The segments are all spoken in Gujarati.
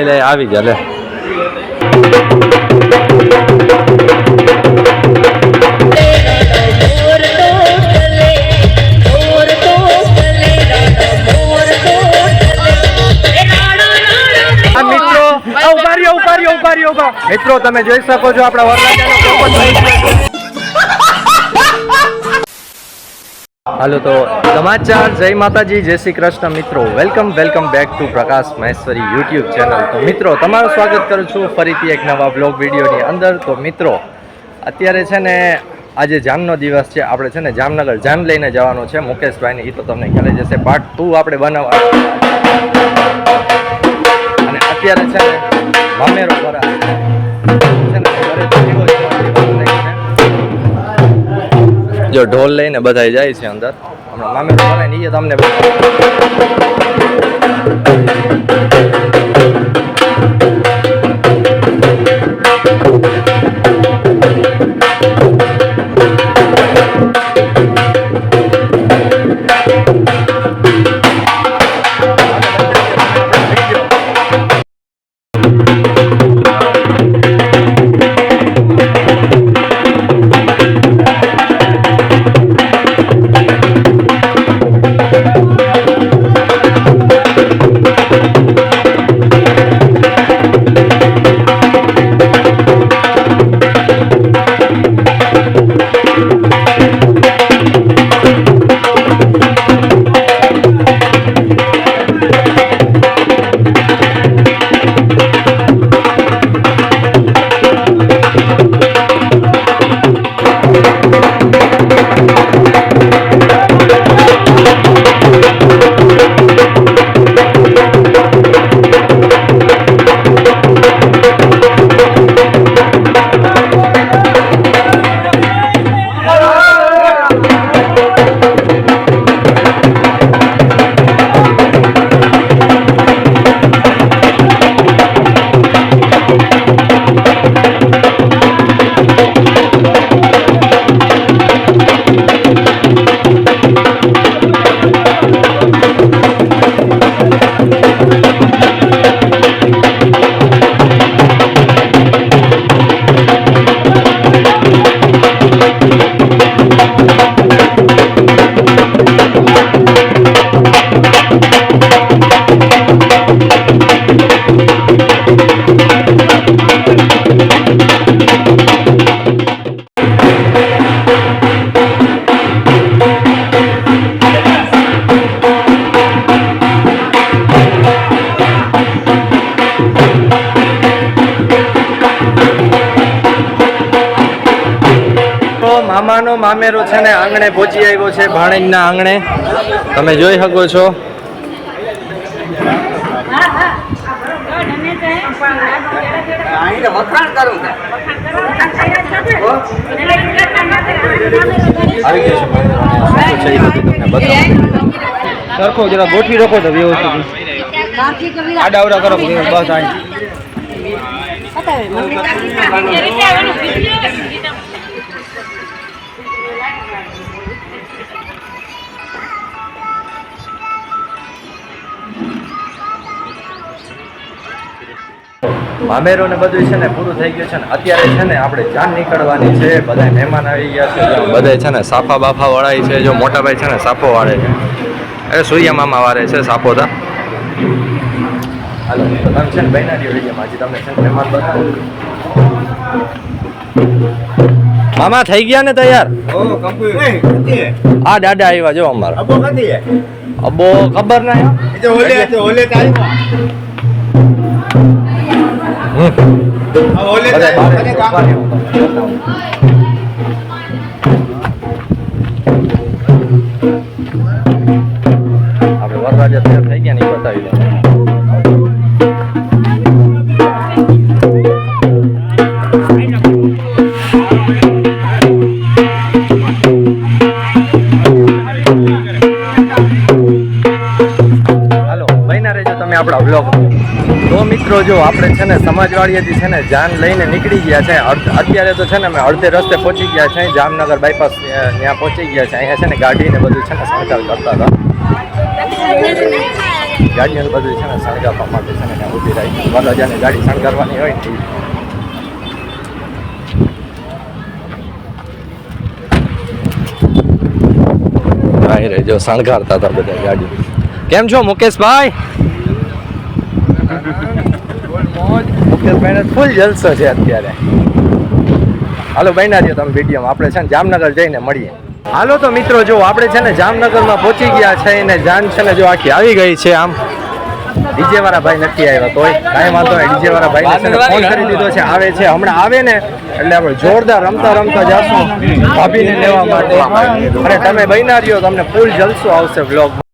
હા લે લે આવી જા લે. મિત્રો તમે જોઈ શકો છો આપણા વરરાજાનો હાલો તો સમાચાર, જય માતાજી, જય શ્રી કૃષ્ણ મિત્રો. Welcome welcome back to Prakash Maheshwari YouTube channel તો મિત્રો, તમારું સ્વાગત કરું છું ફરીથી એક નવા બ્લોગ વિડીયોની અંદર. તો મિત્રો, અત્યારે છે ને આજે જામનો દિવસ છે. આપણે છે ને જામનગર જામ લઈને જવાનો છે. મુકેશભાઈને એ તો તમને ખ્યાલ જશે પાર્ટ ટુ આપણે બનાવવા અને અત્યારે છે ને મામેરો ઘરેથી જો ઢોલ લઈને બધા જાય છે અંદર. હમણાં એ તમને મામેરો છે ને આંગણે પહોંચી આવ્યો છે, ભાણેજના આંગણે. તમે જોઈ શકો છો. આવી સરખો જરા ગોઠવી રાખો તો વ્યવસ્થિત. આડા અવડા કરો બસ અહીં મામેરો ને બધું છે ને પૂરું થઈ ગયું છે ને અત્યારે છે ને આપણે જાન નીકળવાની છે બધા મહેમાન આવી ગયા છે બધા છે ને સાફા બાફા વળાય છે જો મોટા ભાઈ છે ને સાફો વાળે છે. એ સૂર્ય મામા વાળે છે સાફો તા હાલો તમે છે ને બહેના વિડીયોમાં હજી તમને છે ને મહેમાન બતાવો મામા થઈ ગયા ને તૈયાર? આ દાદા આવ્યા જો અમારા. અબો ખબર ના ઊભા રહ્યો. આપણે વરરાજા તૈયાર થઈ ગયા ને બતાવી દો. હાલો બન્યા રહેજો તમે આપણા બ્લોગ તો મિત્રો, જો આપણે છે ને સમાજવાડીએથી છે ને જાન લઈને નીકળી ગયા છે અત્યારે તો છે ને અમે અડધે રસ્તે પહોંચી ગયા છે, જામનગર બાયપાસ ત્યાં પહોંચી ગયા છે. અહીંયા છે ને ગાડીને બધું છે ને શણગાર કરતા હતા. ગાડીને બધું છે ને શણગારવા માટે છે ને ઊભી રહી. વરરાજાને ગાડી શણગારવાની હોય ને જો શણગારતા હતા બધા ગાડી. કેમ છો મુકેશભાઈ? મુકેશભાઈને ફૂલ જલસો છે અત્યારે. હાલો બન્યા રહ્યો તમે વિડીયોમાં આપણે છે ને જામનગર જઈને મળીએ. હાલો તો મિત્રો જો આપણે છે ને જામનગરમાં પહોંચી ગયા છે ને જાન છે ને જો આખી આવી ગઈ છે આમ. ડીજે વાળા ભાઈ નથી આવ્યા તોય કાંઈ વાંધો નહીં. ડીજે વાળા ભાઈ છે ફોન કરી દીધો છે આવે છે. હમણાં આવે ને એટલે આપણે જોરદાર રમતા રમતા જશું. ભાભીને લેવા માટે. અને તમે બન્યા રહ્યો તમને ફૂલ જલસો આવશે બ્લોગમાં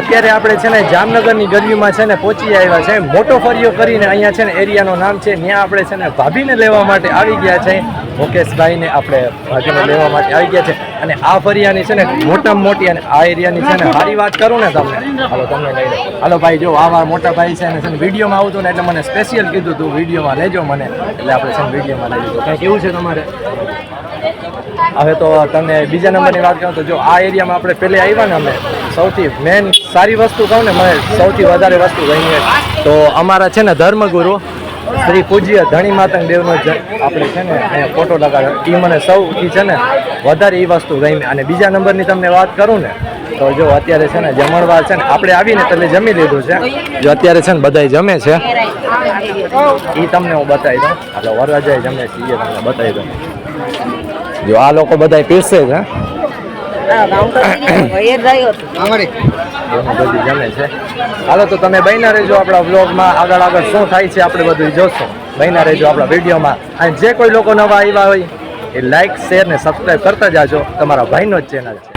અત્યારે આપણે છે ને જામનગરની ગલીમાં છે ને પહોંચી આવ્યા છે. મોટો ફરિયો કરીને અહીંયા છે ને એરિયાનું નામ છે. ત્યાં આપણે છે ને ભાભીને લેવા માટે આવી ગયા છે. મુકેશભાઈને આપણે ભાભીને લેવા માટે આવી ગયા છે. અને આ ફરિયાની છે ને મોટામાં મોટી અને આ એરિયાની છે ને સારી વાત કરું ને તમને. હાલો, તમને લઈ લો હાલો ભાઈ, જો આ મોટા ભાઈ છે ને છે ને વિડીયોમાં આવતું ને એટલે મને સ્પેશિયલ કીધું તું, વિડીયોમાં લેજો મને. એટલે આપણે છે ને વિડીયોમાં લઈ લીધું કંઈ કેવું છે તમારે? હવે તો તમને બીજા નંબરની વાત કરું તો જો આ એરિયામાં આપણે પહેલે આવ્યા ને અમે, સૌથી મેન સારી વસ્તુ કહું ને, મને સૌથી વધારે વસ્તુ ગમી તો અમારા છે ને ધર્મગુરુ, શ્રી પૂજ્ય ધણી માતંગ દેવનો આપણે છે ને અહીંયા ફોટો લગાડ્યો. એ મને સૌથી છે ને વધારે એ વસ્તુ ગમી. અને બીજા નંબરની તમને વાત કરું ને, તો જો અત્યારે છે ને જમણવાર છે ને, આપણે આવીને તમે જમી લીધું છે. જો અત્યારે છે ને બધાય જમે છે. એ તમને હું બતાવી દઉં. એટલે વરરાજાએ જમે છે એ તમને બતાવી દઉં. જો આ લોકો બધા પીરસે છે. બધી જમે છે. હાલો તો તમે બહેના રહેજો આપણા વ્લોગમાં. આગળ આગળ શું થાય છે આપણે બધું જોશો. બહેના રહેજો આપણા વિડીયોમાં. અને જે કોઈ લોકો નવા આવ્યા હોય એ લાઈક શેર ને સબસ્ક્રાઈબ કરતા જાજો. તમારા ભાઈનો જ ચેનલ છે.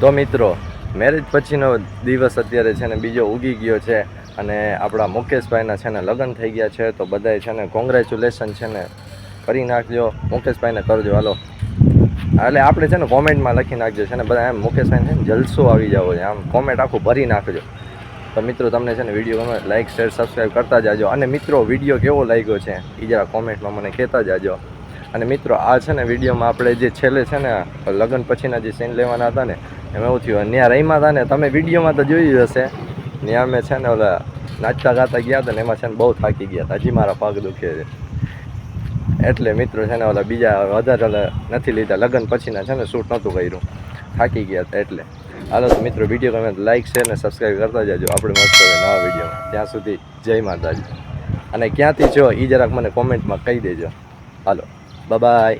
તો મિત્રો મેરેજ પછીનો દિવસ અત્યારે છે ને બીજો ઉગી ગયો છે અને આપણા મુકેશભાઈના છે ને લગ્ન થઈ ગયા છે તો બધાય છે ને કોંગ્રેચ્યુલેશન છે ને કરી નાખજો મુકેશભાઈને કરજો હાલો એટલે આપણે છે ને કોમેન્ટમાં લખી નાખજો છે ને બધા એમ મુકેશભાઈ છે ને જલસો આવી જાવ છે આમ કોમેન્ટ આખું ભરી નાખજો તો મિત્રો તમને છે ને વીડિયો ગમે લાઇક શેર સબસ્ક્રાઈબ કરતા જાજો અને મિત્રો વીડિયો કેવો લાગ્યો છે એ જરા કોમેન્ટમાં મને કહેતા જાજો અને મિત્રો આ છે ને વિડીયોમાં આપણે જે છેલ્લે છે ને લગ્ન પછીના જે સીન લેવાના હતા ને એવું થયું. ત્યાં રહીમાં હતા ને, તમે વિડીયોમાં તો જોયું હશે. ત્યાં અમે છે ને ઓલા નાચતા ગાતા ગયા હતા ને, એમાં છે ને બહુ થાકી ગયા હતા. હજી મારા પગ દુખે છે. એટલે મિત્રો છે ને ઓલા બીજા વધારે ઓલા નથી લીધા. લગ્ન પછીના છે ને શૂટ નહોતું કર્યું. થાકી ગયા હતા એટલે. હાલો તો મિત્રો, વીડિયો ગમે લાઇક શેર ને સબસ્ક્રાઈબ કરતા જજો. આપણે મસ્ત હવે નવા વિડીયોમાં. ત્યાં સુધી જય માતાજી. અને ક્યાંથી છો એ જરાક મને કોમેન્ટમાં કહી દેજો. હાલો. બાય